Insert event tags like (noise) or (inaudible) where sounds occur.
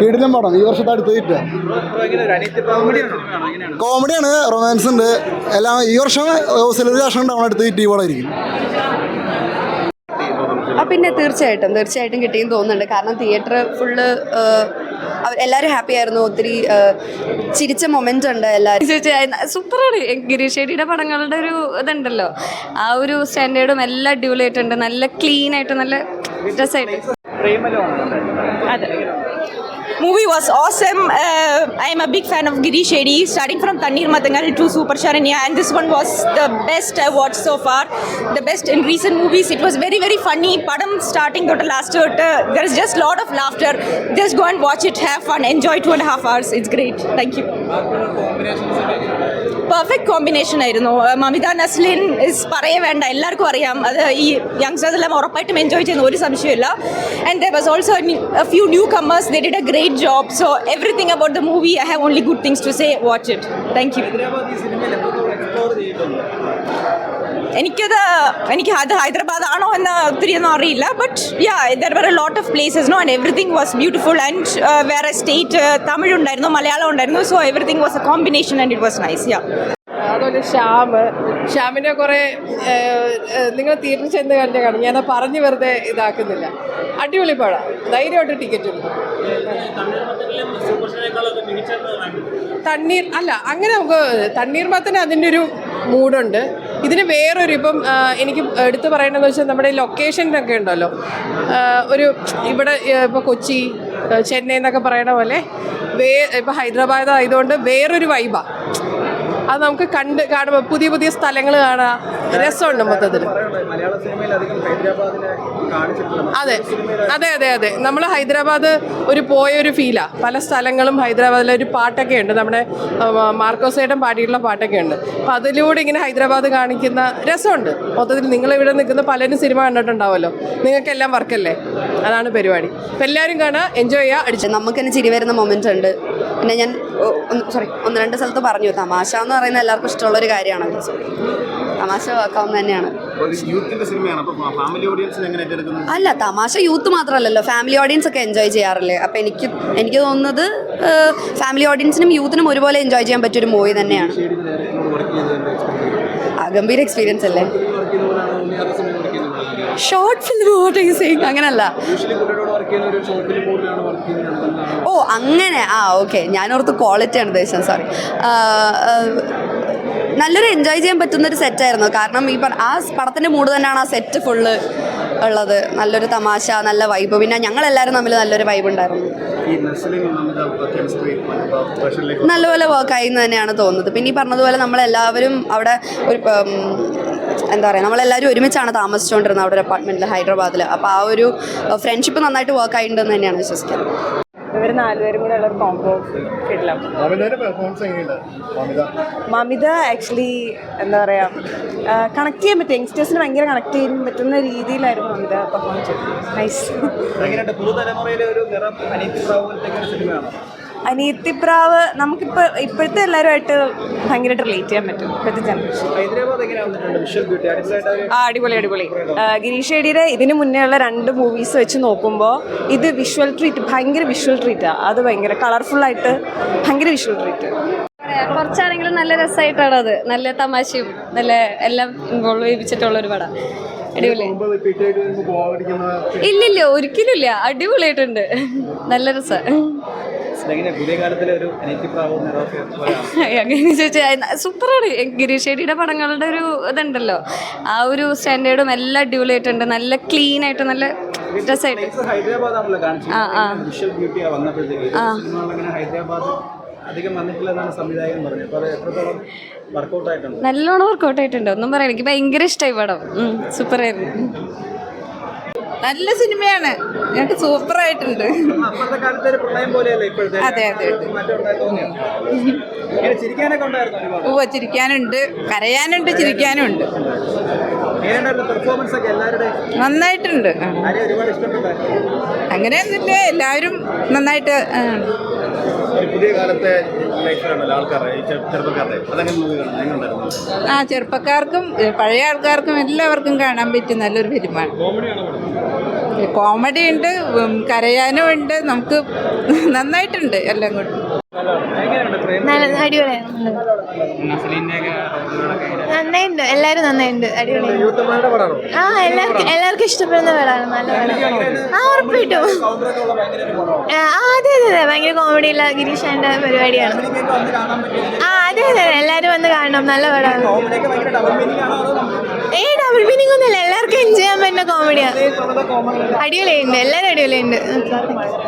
കിടിലം പടം ഈ വർഷത്തെ അടുത്ത് കിട്ടുക കോമഡിയാണ് റൊമാൻസ് ഉണ്ട് എല്ലാം ഈ വർഷം സിലറി വർഷം ഉണ്ടാവണം അടുത്ത് കിട്ടി ഈ പടമായിരിക്കും പിന്നെ തീർച്ചയായിട്ടും തീർച്ചയായിട്ടും കിട്ടിയെന്ന് തോന്നുന്നുണ്ട്. കാരണം തിയേറ്റർ ഫുള്ള് എല്ലാവരും ഹാപ്പി ആയിരുന്നു. ഒത്തിരി ചിരിച്ച മൊമെന്റ് ഉണ്ട് എല്ലാവരും സൂപ്പറാണ്. ഗിരീഷ് ഷെഡിയുടെ പടങ്ങളുടെ ഒരു ഇതുണ്ടല്ലോ. ആ ഒരു സ്റ്റാൻഡേർഡും എല്ലാം അടിപൊളിയായിട്ടുണ്ട്. നല്ല ക്ലീൻ ആയിട്ട് നല്ല രസമായിട്ട് അതെ. Movie was awesome. Uh, I am a big fan of Giri Shetty, starting from Tanir Matangal to Super Sharanya, and this one was the best I watched so far. The best in recent movies. It was very very funny. Padam starting to last. Uh, there is just a lot of laughter. Just go and watch it, have fun, enjoy two and a half hours. It's great. Thank you. Perfect combination ആയിരുന്നു. Mamitha Naslen is പറയേ വേണ്ട എല്ലാവർക്കും അറിയാം. അത് ഈ youngsters എല്ലാം ഉറപ്പായിട്ടും enjoy ചെയ്യുന്ന ഒരു സംശയമില്ല and there was also few newcomers they did a great job so everything about the movie I have only good things to say watch it thank you എനിക്കത് എനിക്ക് അത് ഹൈദരാബാദ് ആണോ എന്ന് ഒത്തിരി ഒന്നും അറിയില്ല but yeah there were a lot of places no and everything was beautiful and വേറെ state Tamil ഉണ്ടായിരുന്നു മലയാളം ഉണ്ടായിരുന്നു so everything was a combination and it was nice yeah അതുപോലെ ശ്യാം ശ്യാമിനെ കുറേ നിങ്ങൾ തിയേറ്ററിൽ ചെന്ന് കണ്ടു കാണും. ഞാൻ പറഞ്ഞു വെറുതെ ഇതാക്കുന്നില്ല. അടിപൊളി പടം. ധൈര്യമായിട്ട് ടിക്കറ്റ് ഉണ്ട് തണ്ണീർ അല്ല അങ്ങനെ നമുക്ക് തണ്ണീർ മാത്രമേ അതിന്റെ ഒരു മൂഡുണ്ട് ഇതിന് വേറൊരു ഇപ്പം എനിക്ക് എടുത്തു പറയണമെന്ന് വെച്ചാൽ നമ്മുടെ ലൊക്കേഷനൊക്കെ ഉണ്ടല്ലോ. ഒരു ഇവിടെ ഇപ്പോൾ കൊച്ചി ചെന്നൈ എന്നൊക്കെ പറയണ പോലെ വേ ഇപ്പോൾ ഹൈദരാബാദ് ആയതുകൊണ്ട് വേറൊരു വൈബാണ് അത് നമുക്ക് കണ്ട് കാണുമ്പോൾ പുതിയ പുതിയ സ്ഥലങ്ങൾ കാണാം രസമുണ്ട് മൊത്തത്തിൽ അതെ അതെ അതെ അതെ. നമ്മൾ ഹൈദരാബാദ് ഒരു പോയ ഒരു ഫീലാ. പല സ്ഥലങ്ങളും ഹൈദരാബാദിലെ ഒരു പാട്ടൊക്കെ ഉണ്ട്. നമ്മുടെ മാർക്കോസേട്ടൻ പാടിയിട്ടുള്ള പാട്ടൊക്കെ ഉണ്ട്. അപ്പം അതിലൂടെ ഇങ്ങനെ ഹൈദരാബാദ് കാണിക്കുന്ന രസമുണ്ട്. മൊത്തത്തിൽ നിങ്ങൾ ഇവിടെ നിൽക്കുന്ന പലരും സിനിമ കണ്ടിട്ടുണ്ടാവുമല്ലോ. നിങ്ങൾക്കെല്ലാം വർക്കല്ലേ? അതാണ് പരിപാടി. അപ്പം എല്ലാവരും കാണുക എൻജോയ് ചെയ്യുക അടിച്ചു നമുക്ക് തന്നെ ചിരി വരുന്ന മൊമെന്റ് ഉണ്ട്. പിന്നെ ഞാൻ സോറി ഒന്ന് രണ്ട് സ്ഥലത്ത് പറഞ്ഞു തമാശ എന്ന് പറയുന്നത് എല്ലാവർക്കും ഇഷ്ടമുള്ള ഒരു So, തമാശ വാക്കാവുന്ന തന്നെയാണ്. അല്ല തമാശ യൂത്ത് മാത്രമല്ലല്ലോ. ഫാമിലി ഓഡിയൻസ് ഒക്കെ എൻജോയ് ചെയ്യാറില്ലേ? അപ്പം എനിക്ക് എനിക്ക് തോന്നുന്നത് ഫാമിലി ഓഡിയൻസിനും യൂത്തിനും ഒരുപോലെ എൻജോയ് ചെയ്യാൻ പറ്റിയൊരു മൂവി തന്നെയാണ്. ഗംഭീര എക്സ്പീരിയൻസ് അല്ലേ? ഷോർട്ട് ഫിലിം വോട്ടിങ് അങ്ങനല്ല. ഓ അങ്ങനെ. ആ ഓക്കെ ഞാനോർത്ത് ക്വാളിറ്റിയാണ് ഉദ്ദേശം സോറി നല്ലൊരു എൻജോയ് ചെയ്യാൻ പറ്റുന്ന ഒരു സെറ്റായിരുന്നു കാരണം ഈ ആ പടത്തിന്റെ മൂഡ് തന്നെയാണ് ആ സെറ്റ് ഫുള്ള് ഉള്ളത്. നല്ലൊരു തമാശ നല്ല വൈബ് പിന്നെ ഞങ്ങളെല്ലാവരും തമ്മിൽ നല്ലൊരു വൈബ് ഉണ്ടായിരുന്നു. നല്ലപോലെ വർക്കായി എന്ന് തന്നെയാണ് തോന്നുന്നത്. പിന്നെ ഈ പറഞ്ഞതുപോലെ നമ്മളെല്ലാവരും അവിടെ ഒരു എന്താ പറയുക നമ്മളെല്ലാവരും ഒരുമിച്ചാണ് താമസിച്ചുകൊണ്ടിരുന്നത് അവിടെ ഒരു അപ്പാർട്ട്മെന്റിൽ ഹൈദരാബാദിൽ അപ്പോൾ ആ ഒരു ഫ്രണ്ട്ഷിപ്പ് നന്നായിട്ട് വർക്ക് ആയിട്ടുണ്ടെന്ന് തന്നെയാണ് വിശ്വസിക്കുന്നത്. ഇവർ നാലുപേരും കൂടെ ഉള്ള കോംബോ കിട്ടില്ല. മമിത? ആക്ച്വലി എന്താ പറയാ കണക്ട് ചെയ്യാൻ പറ്റും. യങ്സ്റ്റേഴ്സിന് ഭയങ്കര കണക്ട് ചെയ്യാൻ പറ്റുന്ന രീതിയിലായിരുന്നു മമിത പെർഫോം ചെയ്തത് നൈസ് അനിയത്തിപ്രാവ് നമുക്കിപ്പോൾ ഇപ്പോഴത്തെ എല്ലാവരുമായിട്ട് ഭയങ്കരമായിട്ട് റിലേറ്റ് ചെയ്യാൻ പറ്റും. ഇപ്പോഴത്തെ ജനറേഷൻ ആ അടിപൊളി അടിപൊളി. ഗിരീഷ് ഏടിയുടെ ഇതിന് മുന്നേ ഉള്ള രണ്ട് മൂവീസ് വെച്ച് നോക്കുമ്പോൾ ഇത് വിഷ്വൽ ട്രീറ്റ് ഭയങ്കര വിഷ്വൽ ട്രീറ്റാണ് അത് ഭയങ്കര കളർഫുള്ളായിട്ട് ഭയങ്കര വിഷ്വൽ ട്രീറ്റ് കുറച്ചാണെങ്കിലും നല്ല രസമായിട്ടാണ് അത്. നല്ല തമാശയും നല്ല എല്ലാം ഇൻവോൾവ് ചെയ്യിപ്പിച്ചിട്ടുള്ള ഒരു പടം. അടിപൊളി. ഇല്ലില്ല ഒരിക്കലും ഇല്ല. അടിപൊളിയായിട്ടുണ്ട്. നല്ല രസം. (laughs) അങ്ങനെ ചോദിച്ചാൽ സൂപ്പറാണ്. ഗിരീഷ് ഷെഡിയുടെ പടങ്ങളുടെ ഒരു ഇതുണ്ടല്ലോ. ആ ഒരു സ്റ്റാൻഡേർഡും എല്ലാം അടിപൊളിയായിട്ടുണ്ട്. നല്ല ക്ലീൻ ആയിട്ട് നല്ല രസമായിട്ട് ആ ആ. ഹൈദരാബാദ് അധികം സംവിധായകൻ പറഞ്ഞത്. അപ്പോൾ അത് എത്രത്തോളം വർക്കൗട്ട് ആയിട്ടുണ്ട്? നല്ലോണം വർക്കൗട്ട് ആയിട്ടുണ്ട്. ഒന്നും പറയാം എനിക്ക് ഭയങ്കര ഇഷ്ടമായി പടം. സൂപ്പറായിരുന്നു. നല്ല സിനിമയാണ്. ഞങ്ങൾക്ക് സൂപ്പർ ആയിട്ടുണ്ട് അതെ, അതെ, ഓ ചിരിക്കാനുണ്ട്. കരയാനുണ്ട് ചിരിക്കാനുണ്ട് നന്നായിട്ടുണ്ട്. അങ്ങനെ എല്ലാവരും നന്നായിട്ട് പുതിയ കാലത്തെ ആ ചെറുപ്പക്കാർക്കും പഴയ ആൾക്കാർക്കും എല്ലാവർക്കും കാണാൻ പറ്റും നല്ലൊരു ഫിലിമാണ് കോമഡി ഉണ്ട് കരയാനും ഉണ്ട് നമുക്ക് നന്നായിട്ടുണ്ട് എല്ലാം കൊണ്ട് നന്നായിട്ടുണ്ട് എല്ലാരും നന്നായിട്ടുണ്ട് അടിപൊളി. യൂത്തന്മാരുടെ പടമാണോ? ആ എല്ലാവർക്കും എല്ലാവർക്കും ഇഷ്ടപ്പെടുന്ന പടമാണ്. നല്ല പടം. ആ ഉറപ്പിട്ടു ആ അതെ അതെ അതെ. ഭയങ്കര കോമഡി ഉള്ള ഗിരീഷാന്റെ പരിപാടിയാണ്. ആ അതെ അതെ അതെ. എല്ലാവരും വന്ന് കാണണം. നല്ല പടമാണ്. ഏ ഡബിൾ മീനിങ് ഒന്നുമില്ല. എല്ലാവർക്കും എൻജോയ് ചെയ്യാൻ പറ്റുന്ന കോമഡിയാണ് കോമഡി അടിപൊളിയുണ്ട്. എല്ലാവരും അടിപൊളിയുണ്ട്.